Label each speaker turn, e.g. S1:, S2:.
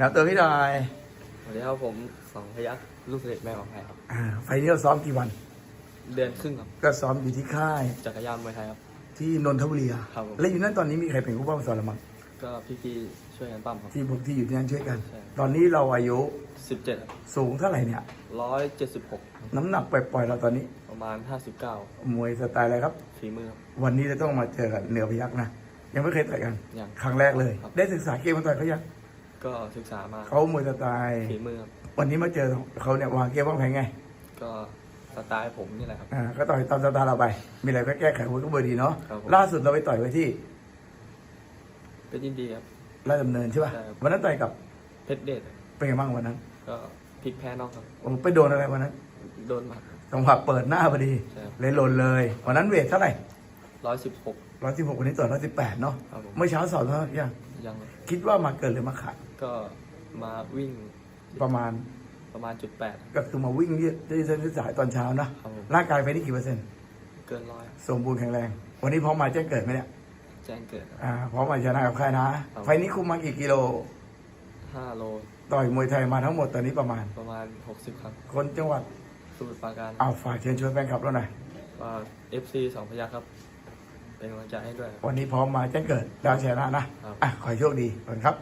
S1: แล้วตัวพี่ดอย
S2: สวัสดีครับผมสองพยักลูกเสด็จแม่ของไทยครับ
S1: อ่าไฟนี้เราซ้อมกี่วัน
S2: เดือนครึ่งครับ
S1: ก็ซ้อมอยู่ที่ค่าย
S2: จักรยานมวยไทยครับ
S1: ที่นนทบุรีอะ
S2: ครับผม
S1: และอยู่นั่นตอนนี้มีใครเป็นผู้ป้องสอนเรามั้ง
S2: ก็พี่ๆช่วยกันปั้มครับ
S1: ที่พวกที่อยู่ที่นั่นช่วยกัน
S2: ใช่
S1: ตอนนี้เราอายุ
S2: สิบเจ็ด
S1: สูงเท่าไหร่เนี่ย
S2: ร้อยเจ็ดสิบหก
S1: น้ำหนักปล่อยๆเราตอนนี้
S2: ประมาณห้าสิบเก้าม
S1: วยสไตล์อะไรครับ
S2: ฝีมือครับ
S1: วันนี้เราต้องมาเจอกับเหนือพยักนะยังไม่เคยต่อยกัน
S2: อย่าง
S1: ครั้งแรกเลย
S2: ครับ
S1: ได้ศึกษาเกมมาต่อยเขายัง
S2: ก็ศึกษามา
S1: เขามวยสไตล์
S2: ฝีมือครับ
S1: วันนี้มาเจอเขาเนี่ยวางเกมวางแผนไง
S2: ก็สไตล์ผมนี่แหละครับ
S1: อ่าก็ต่อยตามสไตล์เราไป มีอะไรก็แก้ไขวุ้นก็เบอร์ดีเนาะ
S2: ครับผม
S1: ล่าสุดเราไปต่อยไว้ที่
S2: เป็นยินดีครับ
S1: ราชดำเนินใช่ป่ะ
S2: ใช่ครับ
S1: วันนั้นต่อยกับ
S2: เพชรเดชครับ
S1: เป็นไงบ้างวันนั้น
S2: ก็พลิกแพ้นอกครับ
S1: โอ้ไปโดนอะไรวันนั้น
S2: โดนหมา
S1: จังหวะเปิดหน้าพอดี
S2: ใช่ครับ
S1: เลยหล่นเลย วันนั้นเวทเท่าไหร่
S2: ร้อยสิบหก
S1: ร้อยสิบหกวันนี้ต่อร้อยสิบแปดเนาะ
S2: ครับผม
S1: เมื่อเช้าสอบเท่าไหร่ยัง
S2: ยัง
S1: คิดว่ามาเกินหรือมาขาด
S2: ก็มาวิ่ง
S1: ประมาณ
S2: ประมาณจุดแปด
S1: ก็คือมาวิ่งยืดยืดเส้นยืดสายตอนเช้านะ
S2: ครับผม
S1: ร่างกายไปนี่กี่เปอร์เซ็นต์
S2: เกินร้อย
S1: สมบูรณ์แข็งแรง วันนี้พร้อมมาแจ้งเกิดไหมเนี่ย
S2: แจ้งเกิดครับ
S1: อ่า พร้อมมาชนะกับใครนะ
S2: ครับ
S1: ไฟนี้คุมมากี่กิโล
S2: ห้าโล
S1: ต่อยมวยไทยมาทั้งหมดตอนนี้ประมาณ
S2: ประมาณหกสิบครับ
S1: คนจังหวัด
S2: สมุทรปราการ
S1: เอาฝากเชิญชวนแฟนคลับเราหน่อย
S2: ว่า FC สองพยัคฆ์ครับ เป็นกำลังใจให้ด้วยครับ
S1: วันนี้พร้อมมาแจ้งเกิดดาวชนะนะ
S2: ครับ
S1: อะขอให้โชคดีก่อนครับ